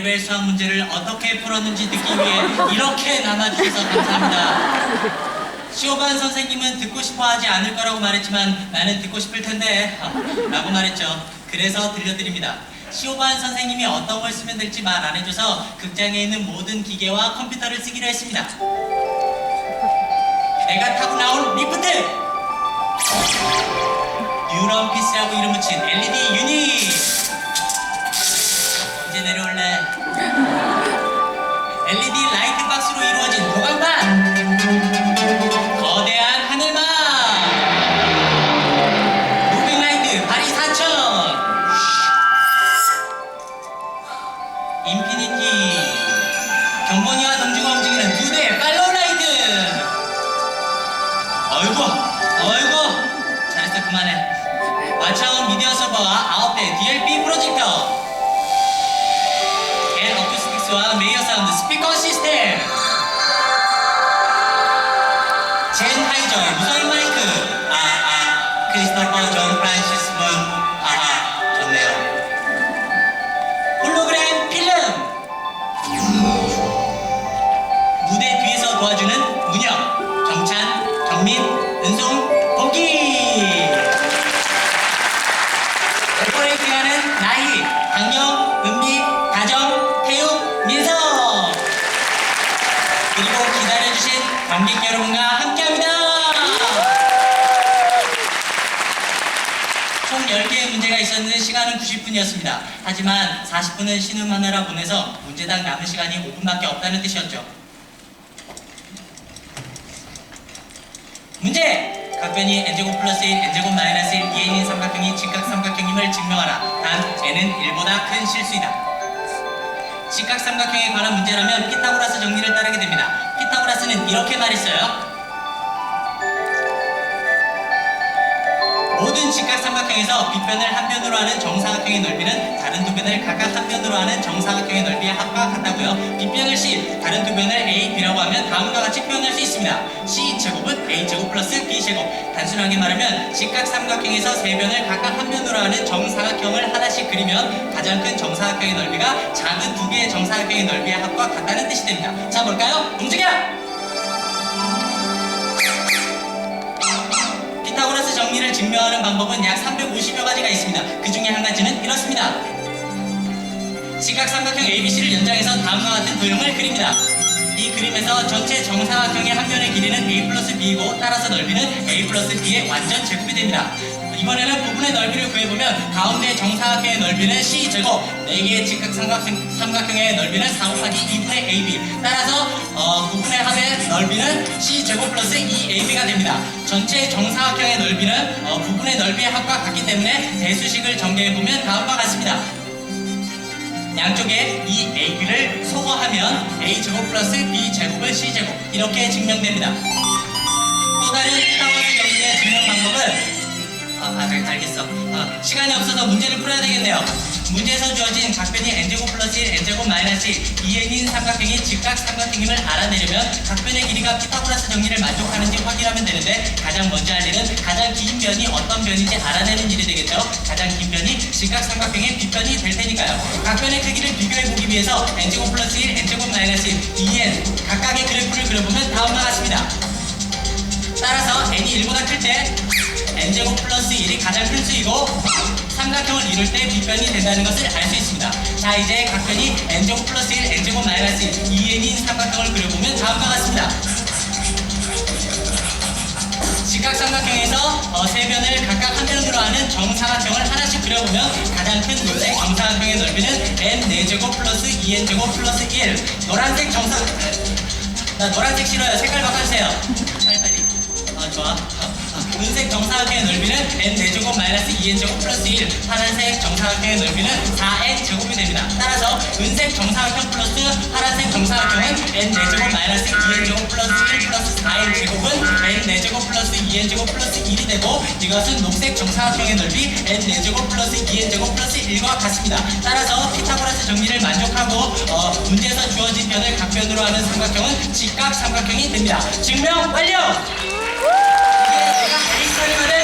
레벨 수학 문제를 어떻게 풀었는지 듣기 위해 이렇게 남아주셔서 감사합니다. 시오반 선생님은 듣고 싶어 하지 않을 거라고 말했지만 나는 듣고 싶을 텐데 라고 말했죠. 그래서 들려드립니다. 시오반 선생님이 어떤 걸 쓰면 될지 말 안 해줘서 극장에 있는 모든 기계와 컴퓨터를 쓰기로 했습니다. 내가 타고 나온 리프트! 뉴런 피스라고 이름 붙인 LED 유닛! 이제 내려올래. 동주가 움직이는 두 대의 팔로우 라이트! 어이구! 어이구! 잘했어 그만해 마차원 미디어 서버와 아홉 대 DLP 프로젝터 앤 어쿠스틱스와 메이어 사운드 스피커 시스템 젠 하이저의 무선 마이크 아 아 크리스토퍼 존 프란시스 문 은송 복기 오퍼레이팅하는 나희 강영 은미 다정 태욱 민석 그리고 기다려주신 관객 여러분과 함께합니다. 총 10개의 문제가 있었는데 시간은 90분이었습니다. 하지만 40분은 신음 하느라 보내서 문제당 남은 시간이 5분밖에 없다는 뜻이었죠. 문제! 각변이 n제곱 플러스 1, n제곱 마이너스 1, 2n인 삼각형이 직각 삼각형임을 증명하라. 단, n은 1보다 큰 실수이다. 직각 삼각형에 관한 문제라면 피타고라스 정리를 따르게 됩니다. 피타고라스는 이렇게 말했어요. 모든 직각 삼각형에서 빗변을 한 변으로 하는 정사각형의 넓이는 다른 두 변을 각각 한 변으로 하는 정사각형의 넓이의 합과 같다고요. 빗변을 C, 다른 두 변을 A, B라고 하면 다음과 같이 표현할 수 있습니다. C 제곱은 A 제곱 플러스 B 제곱. 단순하게 말하면 직각 삼각형에서 세 변을 각각 한 변으로 하는 정사각형을 하나씩 그리면 가장 큰 정사각형의 넓이가 작은 두 개의 정사각형의 넓이의 합과 같다는 뜻이 됩니다. 자 볼까요? 움직여! 증명하는 방법은 약 350여 가지가 있습니다. 그 중에 한 가지는 이렇습니다. 직각삼각형 ABC를 연장해서 다음과 같은 도형을 그립니다. 이 그림에서 전체 정사각형의 한 변의 길이는 A 플러스 B이고 따라서 넓이는 A 플러스 B의 완전 제곱이 됩니다. 이번에는 부분의 넓이를 구해보면 가운데 정사각형의 넓이는 C제곱 4개의 직각삼각형 삼각형 의 넓이는 4 곱하기 2분의 AB 따라서 어, 부분의 합의 넓이는 C제곱 플러스 2AB가 됩니다. 전체 정사각형의 넓이는 어, 부분의 넓이의 합과 같기 때문에 대수식을 전개해보면 다음과 같습니다. 양쪽에 이 AB를 소거하면 A제곱 플러스 B제곱은 C제곱 이렇게 증명됩니다. 또 다른 아, 아 알- 알겠어. 아, 시간이 없어서 문제를 풀어야 되겠네요. 문제에서 주어진 각변이 n제곱 플러스 1, n제곱 마이너스 1, 2n인 삼각형이 직각 삼각형임을 알아내려면 각변의 길이가 피타고라스 정리를 만족하는지 확인하면 되는데 가장 먼저 할 일은 가장 긴 변이 어떤 변인지 알아내는 일이 되겠죠. 가장 긴 변이 직각 삼각형의 빗변이 될 테니까요. 각변의 크기를 비교해 보기 위해서 n제곱 플러스 1, n제곱 마이너스 1, 2n 각각의 그래프를 그려보면 다음과 같습니다. 따라서 n이 1보다 클 때 n제곱 플러스 1이 가장 큰 수이고 삼각형을 이룰 때 빗변이 된다는 것을 알 수 있습니다. 자 이제 각 변이 n제곱 플러스 1, n제곱 마이너스 1, 2n인 삼각형을 그려보면 다음과 같습니다. 직각삼각형에서 어, 세 변을 각각 한 변으로 하는 정사각형을 하나씩 그려보면 가장 큰 녹색 정사각형의 넓이는 n 4제곱 플러스 2n제곱 플러스 1 노란색 정사 나 노란색 싫어요 색깔 바꿔주세요 빨리빨리 어 좋아 어, 어. 은색 정사각형의 넓이는 n 4제곱 마이너스 2n제곱 플러스 1 파란색 정사각형의 넓이는 4n 제곱이 됩니다. 따라서 은색 정사각형 플러스 파란색 정사각형은 n 4제곱 마이너스 2n제곱 플러스 1 플러스 4n 제곱은 n 4제곱 플러스 2n제곱 플러스 1이 되고 이것은 녹색 정사각형의 넓이 n 4제곱 플러스 2n제곱 플러스 1과 같습니다. 따라서 피타고라스 정리를 만족하고 어, 문제에서 주어진 변을 각변으로 하는 삼각형은 직각 삼각형이 됩니다. 증명 완료! 이